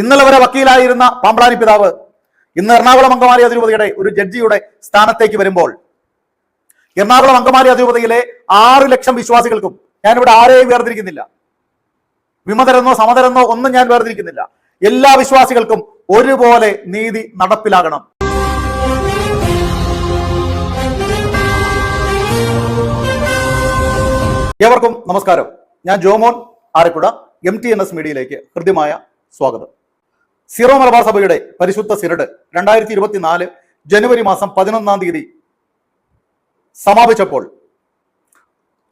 ഇന്നലെ വരെ വക്കീലായിരുന്ന പാമ്പ്ളാനി പിതാവ് ഇന്ന് എറണാകുളം അങ്കമാലി അതിരൂപതയുടെ ഒരു ജഡ്ജിയുടെ സ്ഥാനത്തേക്ക് വരുമ്പോൾ എറണാകുളം അങ്കമാലി അതിരൂപതയിലെ ആറ് ലക്ഷം വിശ്വാസികൾക്കും ഞാനിവിടെ ആരെയും വേർതിരിക്കുന്നില്ല. വിമതരെന്നോ സമതരെന്നോ ഒന്നും ഞാൻ വേർതിരിക്കുന്നില്ല. എല്ലാ വിശ്വാസികൾക്കും ഒരുപോലെ നീതി നടപ്പിലാകണം. ഏവർക്കും നമസ്കാരം. ഞാൻ Jomon Arakkuda M T N S മീഡിയയിലേക്ക് ഹൃദ്യമായ സ്വാഗതം. സീറോ മലബാർ സഭയുടെ പരിശുദ്ധ സിനഡ് രണ്ടായിരത്തി ഇരുപത്തിനാല് ജനുവരി മാസം പതിനൊന്നാം തീയതി സമാപിച്ചപ്പോൾ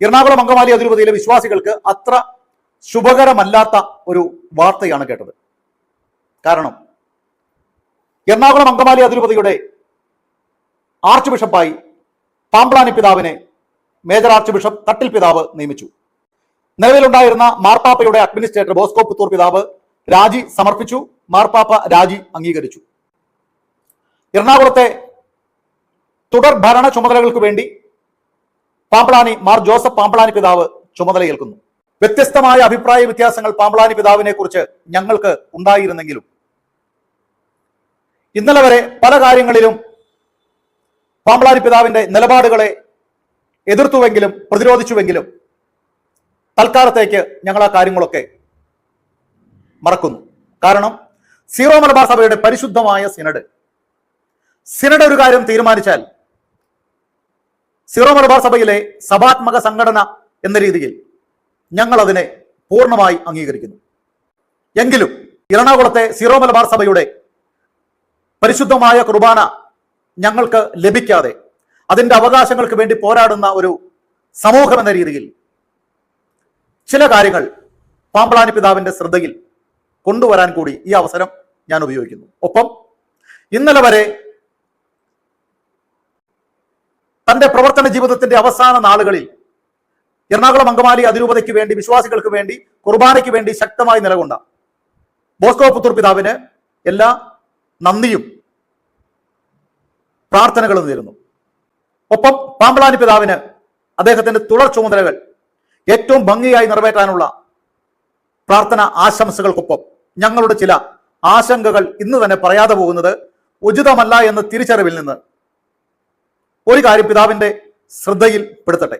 എറണാകുളം അങ്കമാലി അതിരൂപതയിലെ വിശ്വാസികൾക്ക് അത്ര ശുഭകരമല്ലാത്ത ഒരു വാർത്തയാണ് കേട്ടത്. കാരണം എറണാകുളം അങ്കമാലി അതിരൂപതയുടെ ആർച്ച് ബിഷപ്പായി പാമ്പ്ലാനി പിതാവിനെ മേജർ ആർച്ച് ബിഷപ്പ് തട്ടിൽ പിതാവ് നിയമിച്ചു. നിലവിലുണ്ടായിരുന്ന മാർപ്പാപ്പയുടെ അഡ്മിനിസ്ട്രേറ്റർ ബോസ്കോ പുത്തൂർ പിതാവ് രാജി സമർപ്പിച്ചു. മാർപ്പാപ്പ രാജി അംഗീകരിച്ചു. എറണാകുളത്തെ തുടർ ഭരണ ചുമതലകൾക്ക് വേണ്ടി പാമ്പളാനി മാർ ജോസഫ് പാമ്പളാനി പിതാവ് ചുമതലയേൽക്കുന്നു. വ്യത്യസ്തമായ അഭിപ്രായ വ്യത്യാസങ്ങൾ പാമ്പളാനി പിതാവിനെ കുറിച്ച് ഞങ്ങൾക്ക് ഉണ്ടായിരുന്നെങ്കിലും ഇന്നലെ വരെ പല കാര്യങ്ങളിലും പാമ്പളാനി പിതാവിന്റെ നിലപാടുകളെ എതിർത്തുവെങ്കിലും പ്രതിരോധിച്ചുവെങ്കിലും തൽക്കാലത്തേക്ക് ഞങ്ങൾ ആ കാര്യങ്ങളൊക്കെ മറക്കുന്നു. കാരണം സീറോ മലബാർ സഭയുടെ പരിശുദ്ധമായ സിനഡ്. സിനഡ് ഒരു കാര്യം തീരുമാനിച്ചാൽ സീറോ മലബാർ സഭയിലെ സഭാത്മക സംഘടന എന്ന രീതിയിൽ ഞങ്ങൾ അതിനെ പൂർണമായി അംഗീകരിക്കുന്നു. എങ്കിലും എറണാകുളത്തെ സീറോ മലബാർ സഭയുടെ പരിശുദ്ധമായ കുർബാന ഞങ്ങൾക്ക് ലഭിക്കാതെ അതിന്റെ അവകാശങ്ങൾക്ക് വേണ്ടി പോരാടുന്ന ഒരു സമൂഹം എന്ന രീതിയിൽ ചില കാര്യങ്ങൾ പാമ്പളാനി പിതാവിന്റെ ശ്രദ്ധയിൽ കൊണ്ടുവരാൻ കൂടി ഈ അവസരം ഞാൻ ഉപയോഗിക്കുന്നു. ഒപ്പം ഇന്നലെ വരെ തന്റെ പ്രവർത്തന ജീവിതത്തിന്റെ അവസാന നാളുകളിൽ എറണാകുളം അങ്കമാലി അതിരൂപതയ്ക്ക് വേണ്ടി വിശ്വാസികൾക്ക് വേണ്ടി കുർബാനയ്ക്ക് വേണ്ടി ശക്തമായി നിലകൊണ്ട ബോസ്കോ പുത്തൂർ പിതാവിന് എല്ലാ നന്ദിയും പ്രാർത്ഥനകളും നേരുന്നു. ഒപ്പം പാമ്പളാനി പിതാവിന് അദ്ദേഹത്തിന്റെ തുടർ ചുമതലകൾ ഏറ്റവും ഭംഗിയായി നിറവേറ്റാനുള്ള പ്രാർത്ഥന ആശംസകൾക്കൊപ്പം ഞങ്ങളുടെ ചില ആശങ്കകൾ ഇന്ന് തന്നെ പറയാതെ പോകുന്നത് ഉചിതമല്ല എന്ന തിരിച്ചറിവിൽ നിന്ന്. ഒരു കാര്യം പിതാവിന്റെ ശ്രദ്ധയിൽ പെടുത്തട്ടെ.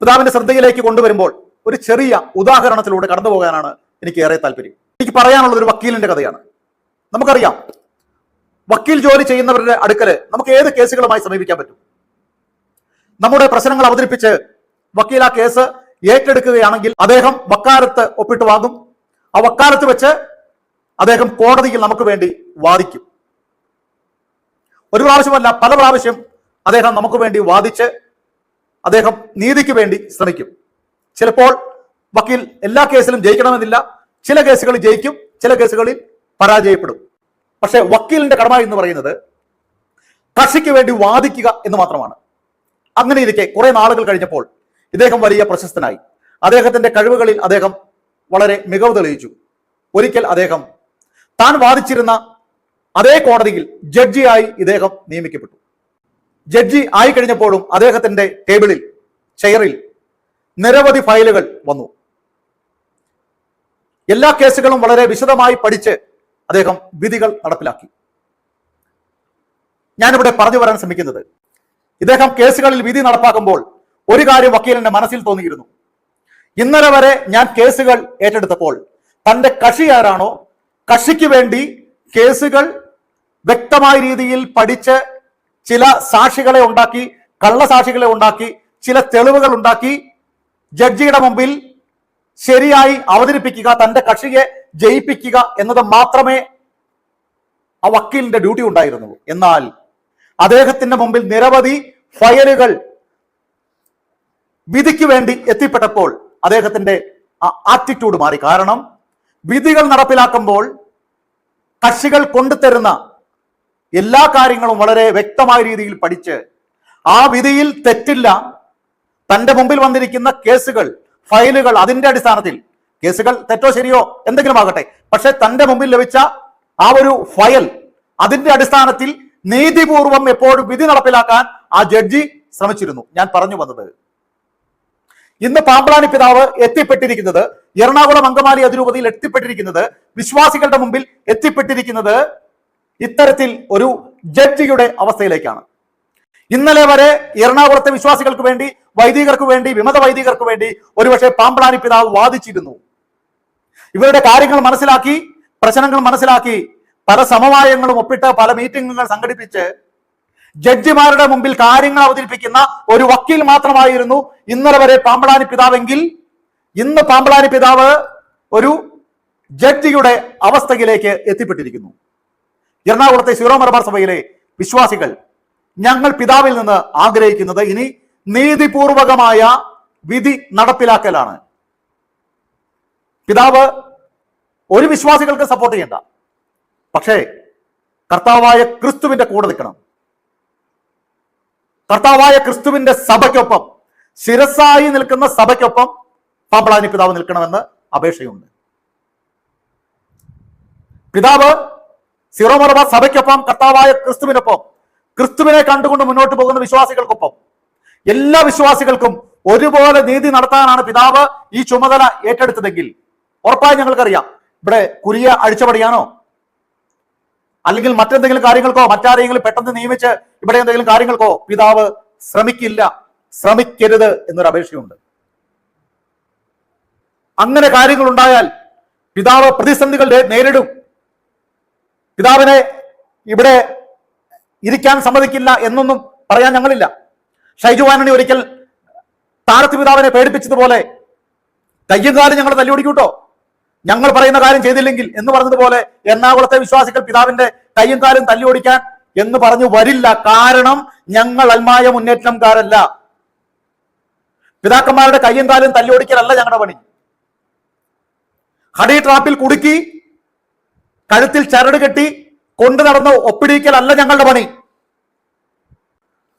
പിതാവിന്റെ ശ്രദ്ധയിലേക്ക് കൊണ്ടുവരുമ്പോൾ ഒരു ചെറിയ ഉദാഹരണത്തിലൂടെ കടന്നു പോകാനാണ് എനിക്ക് ഏറെ താല്പര്യം. എനിക്ക് പറയാനുള്ളത് ഒരു വക്കീലിന്റെ കഥയാണ്. നമുക്കറിയാം വക്കീൽ ജോലി ചെയ്യുന്നവരുടെ അടുക്കൽ നമുക്ക് ഏത് കേസുകളുമായി സമീപിക്കാൻ പറ്റും? നമ്മുടെ പ്രശ്നങ്ങൾ അവതരിപ്പിച്ച് വക്കീൽ ആ കേസ് ഏറ്റെടുക്കുകയാണെങ്കിൽ അദ്ദേഹം വക്കാലത്ത് ഒപ്പിട്ട് വാങ്ങും. ആ വക്കാലത്ത് വെച്ച് അദ്ദേഹം കോടതിയിൽ നമുക്ക് വേണ്ടി വാദിക്കും. ഒരു പ്രാവശ്യമല്ല പല പ്രാവശ്യം അദ്ദേഹം നമുക്ക് വേണ്ടി വാദിച്ച് അദ്ദേഹം നീതിക്ക് വേണ്ടി ശ്രമിക്കും. ചിലപ്പോൾ വക്കീൽ എല്ലാ കേസിലും ജയിക്കണമെന്നില്ല. ചില കേസുകളിൽ ജയിക്കും ചില കേസുകളിൽ പരാജയപ്പെടും. പക്ഷേ വക്കീലിന്റെ കടമ എന്ന് പറയുന്നത് കക്ഷിക്ക് വേണ്ടി വാദിക്കുക എന്ന് മാത്രമാണ്. അങ്ങനെ ഇരിക്കെ കുറെ നാളുകൾ കഴിഞ്ഞപ്പോൾ ഇദ്ദേഹം വലിയ പ്രശസ്തനായി. അദ്ദേഹത്തിന്റെ കഴിവുകളിൽ അദ്ദേഹം വളരെ മികവ് തെളിയിച്ചു. ഒരിക്കൽ അദ്ദേഹം താൻ വാദിച്ചിരുന്ന അതേ കോടതിയിൽ ജഡ്ജിയായി ഇദ്ദേഹം നിയമിക്കപ്പെട്ടു. ജഡ്ജി ആയി കഴിഞ്ഞപ്പോഴും അദ്ദേഹത്തിന്റെ ടേബിളിൽ ചെയറിൽ നിരവധി ഫയലുകൾ വന്നു. എല്ലാ കേസുകളും വളരെ വിശദമായി പഠിച്ച് അദ്ദേഹം വിധികൾ നടപ്പിലാക്കി. ഞാനിവിടെ പറഞ്ഞു വരാൻ ശ്രമിക്കുന്നത് ഇദ്ദേഹം കേസുകളിൽ വിധി നടപ്പാക്കുമ്പോൾ ഒരു കാര്യം വക്കീലിന്റെ മനസ്സിൽ തോന്നിയിരുന്നു. ഇന്നലെ വരെ ഞാൻ കേസുകൾ ഏറ്റെടുത്തപ്പോൾ തന്റെ കക്ഷി ആരാണോ കക്ഷിക്ക് വേണ്ടി കേസുകൾ വ്യക്തമായ രീതിയിൽ പഠിച്ച് ചില സാക്ഷികളെ ഉണ്ടാക്കി കള്ളസാക്ഷികളെ ഉണ്ടാക്കി ചില തെളിവുകൾ ഉണ്ടാക്കി ജഡ്ജിയുടെ മുമ്പിൽ ശരിയായി അവതരിപ്പിക്കുക തന്റെ കക്ഷിയെ ജയിപ്പിക്കുക എന്നത് മാത്രമേ ആ വക്കീലിന്റെ ഡ്യൂട്ടി ഉണ്ടായിരുന്നുള്ളൂ. എന്നാൽ അദ്ദേഹത്തിന്റെ മുമ്പിൽ നിരവധി ഫയലുകൾ വിധിക്ക് വേണ്ടി എത്തിപ്പെട്ടപ്പോൾ അദ്ദേഹത്തിന്റെ ആറ്റിറ്റ്യൂഡ് മാറി. കാരണം വിധികൾ നടപ്പിലാക്കുമ്പോൾ കക്ഷികൾ കൊണ്ടുതരുന്ന എല്ലാ കാര്യങ്ങളും വളരെ വ്യക്തമായ രീതിയിൽ പഠിച്ച് ആ വിധിയിൽ തെറ്റില്ല. തന്റെ മുമ്പിൽ വന്നിരിക്കുന്ന കേസുകൾ ഫയലുകൾ അതിന്റെ അടിസ്ഥാനത്തിൽ കേസുകൾ തെറ്റോ ശരിയോ എന്തെങ്കിലും ആകട്ടെ. പക്ഷെ തന്റെ മുമ്പിൽ ലഭിച്ച ആ ഒരു ഫയൽ അതിന്റെ അടിസ്ഥാനത്തിൽ നീതിപൂർവം എപ്പോഴും വിധി നടപ്പിലാക്കാൻ ആ ജഡ്ജി ശ്രമിച്ചിരുന്നു. ഞാൻ പറഞ്ഞു വന്നത്. ഇന്ന് പാമ്പളാനി പിതാവ് എത്തിപ്പെട്ടിരിക്കുന്നത് എറണാകുളം അങ്കമാലി അതിരൂപതയിൽ എത്തിപ്പെട്ടിരിക്കുന്നത് വിശ്വാസികളുടെ മുമ്പിൽ എത്തിപ്പെട്ടിരിക്കുന്നത് ഇത്തരത്തിൽ ഒരു ജഡ്ജിയുടെ അവസ്ഥയിലേക്കാണ്. ഇന്നലെ വരെ എറണാകുളത്തെ വിശ്വാസികൾക്ക് വേണ്ടി വൈദികർക്ക് വേണ്ടി വിമത വൈദികർക്ക് വേണ്ടി ഒരുപക്ഷെ പാമ്പളാനി പിതാവ് വാദിച്ചിരുന്നു. ഇവരുടെ കാര്യങ്ങൾ മനസ്സിലാക്കി പ്രശ്നങ്ങൾ മനസ്സിലാക്കി പല സമവായങ്ങളും ഒപ്പിട്ട് പല മീറ്റിംഗുകൾ സംഘടിപ്പിച്ച് ജഡ്ജിമാരുടെ മുമ്പിൽ കാര്യങ്ങൾ അവതരിപ്പിക്കുന്ന ഒരു വക്കീൽ മാത്രമായിരുന്നു ഇന്നലെ വരെ പാമ്പളാനി പിതാവെങ്കിൽ ഇന്ന് പാമ്പളാരി പിതാവ് ഒരു ജഡ്ജിയുടെ അവസ്ഥയിലേക്ക് എത്തിപ്പെട്ടിരിക്കുന്നു. എറണാകുളത്തെ സീറോ മലബാർ സഭയിലെ വിശ്വാസികൾ ഞങ്ങൾ പിതാവിൽ നിന്ന് ആഗ്രഹിക്കുന്നത് ഇനി നീതിപൂർവകമായ വിധി നടപ്പിലാക്കലാണ്. പിതാവ് ഒരു വിശ്വാസികൾക്ക് സപ്പോർട്ട് ചെയ്യണ്ട. പക്ഷേ കർത്താവായ ക്രിസ്തുവിന്റെ കൂടെ നിൽക്കണം. കർത്താവായ ക്രിസ്തുവിന്റെ സഭയ്ക്കൊപ്പം ശിരസായി നിൽക്കുന്ന സഭയ്ക്കൊപ്പം പാമ്പളാനി പിതാവ് നിൽക്കണമെന്ന് അപേക്ഷയുണ്ട്. പിതാവ് സിറോ മറബ സഭയ്ക്കൊപ്പം കർത്താവായ ക്രിസ്തുവിനൊപ്പം ക്രിസ്തുവിനെ കണ്ടുകൊണ്ട് മുന്നോട്ട് പോകുന്ന വിശ്വാസികൾക്കൊപ്പം എല്ലാ വിശ്വാസികൾക്കും ഒരുപോലെ നീതി നടത്താനാണ് പിതാവ് ഈ ചുമതല ഏറ്റെടുത്തതെങ്കിൽ ഉറപ്പായി ഞങ്ങൾക്കറിയാം ഇവിടെ കുരിയ അഴിച്ചപടിയാണോ? അല്ലെങ്കിൽ മറ്റെന്തെങ്കിലും കാര്യങ്ങൾക്കോ മറ്റാരെങ്കിലും പെട്ടെന്ന് നിയമിച്ച് ഇവിടെ എന്തെങ്കിലും കാര്യങ്ങൾക്കോ പിതാവ് ശ്രമിക്കില്ല ശ്രമിക്കരുത് എന്നൊരു അപേക്ഷയുണ്ട്. അങ്ങനെ കാര്യങ്ങൾ ഉണ്ടായാൽ പിതാവ് പ്രതിസന്ധികൾ നേരിടും. പിതാവിനെ ഇവിടെ ഇരിക്കാൻ സമ്മതിക്കില്ല എന്നൊന്നും പറയാൻ ഞങ്ങളില്ല. ഷൈജു ആന്റണി ഒരിക്കൽ താരത്ത് പിതാവിനെ പേടിപ്പിച്ചതുപോലെ കയ്യും കാലും ഞങ്ങൾ തല്ലിയൊടിക്കൂട്ടോ. ഞങ്ങൾ പറയുന്ന കാര്യം ചെയ്തില്ലെങ്കിൽ എന്ന് പറഞ്ഞതുപോലെ എറണാകുളത്തെ വിശ്വാസികൾ പിതാവിന്റെ കയ്യും കാലും തല്ലിയൊടിക്കാൻ എന്ന് പറഞ്ഞു വരില്ല. കാരണം ഞങ്ങൾ അൽമായ മുന്നേറ്റംകാരല്ല. പിതാക്കന്മാരുടെ കയ്യും കാലും തല്ലിയൊടിക്കലല്ല ഞങ്ങളുടെ പണി. ഹണി ട്രാപ്പിൽ കുടുക്കി കഴുത്തിൽ ചരട് കെട്ടി കൊണ്ടു നടന്ന ഒപ്പിടിക്കലല്ല ഞങ്ങളുടെ പണി.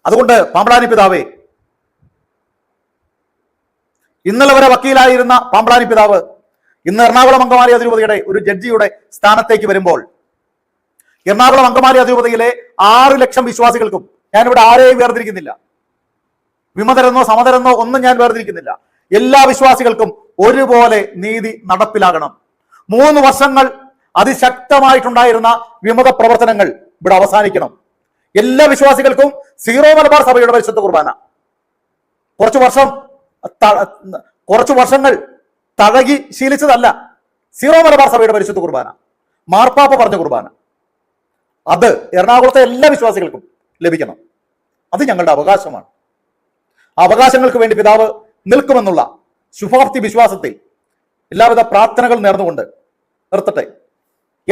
അതുകൊണ്ട് പാമ്പളാനി പിതാവേ ഇന്നലെ വരെ വക്കീലായിരുന്ന പാമ്പളാനി പിതാവ് ഇന്ന് എറണാകുളം അങ്കമാലി അതിരൂപതയുടെ ഒരു ജഡ്ജിയുടെ സ്ഥാനത്തേക്ക് വരുമ്പോൾ എറണാകുളം അങ്കമാലി അതിരൂപതയിലെ ആറ് ലക്ഷം വിശ്വാസികൾക്കും ഞാനിവിടെ ആരെയും വേർതിരിക്കുന്നില്ല. വിമതരെന്നോ സമതരെന്നോ ഒന്നും ഞാൻ വേർതിരിക്കുന്നില്ല. എല്ലാ വിശ്വാസികൾക്കും ഒരുപോലെ നീതി നടപ്പിലാകണം. മൂന്ന് വർഷങ്ങൾ അതിശക്തമായിട്ടുണ്ടായിരുന്ന വിമത പ്രവർത്തനങ്ങൾ ഇവിടെ അവസാനിക്കണം. എല്ലാ വിശ്വാസികൾക്കും സീറോ മലബാർ സഭയുടെ പരിശുദ്ധ കുർബാന. കുറച്ചു വർഷം കുറച്ചു വർഷങ്ങൾ തഴകി ശീലിച്ചതല്ല സീറോ മലബാർ സഭയുടെ പരിശുദ്ധ കുർബാന മാർപ്പാപ്പ പറഞ്ഞ കുർബാന. അത് എറണാകുളത്തെ എല്ലാ വിശ്വാസികൾക്കും ലഭിക്കണം. അത് ഞങ്ങളുടെ അവകാശമാണ്. അവകാശങ്ങൾക്ക് വേണ്ടി പിതാവ് നിൽക്കുമെന്നുള്ള ശുഭാപ്തി വിശ്വാസത്തിൽ എല്ലാവിധ പ്രാർത്ഥനകൾ നേർന്നുകൊണ്ട് നിർത്തട്ടെ.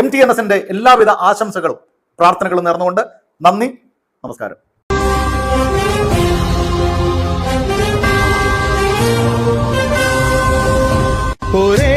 എം ടി എൻ എസിന്റെ എല്ലാവിധ ആശംസകളും പ്രാർത്ഥനകളും നേർന്നുകൊണ്ട് നന്ദി നമസ്കാരം. ഒരേ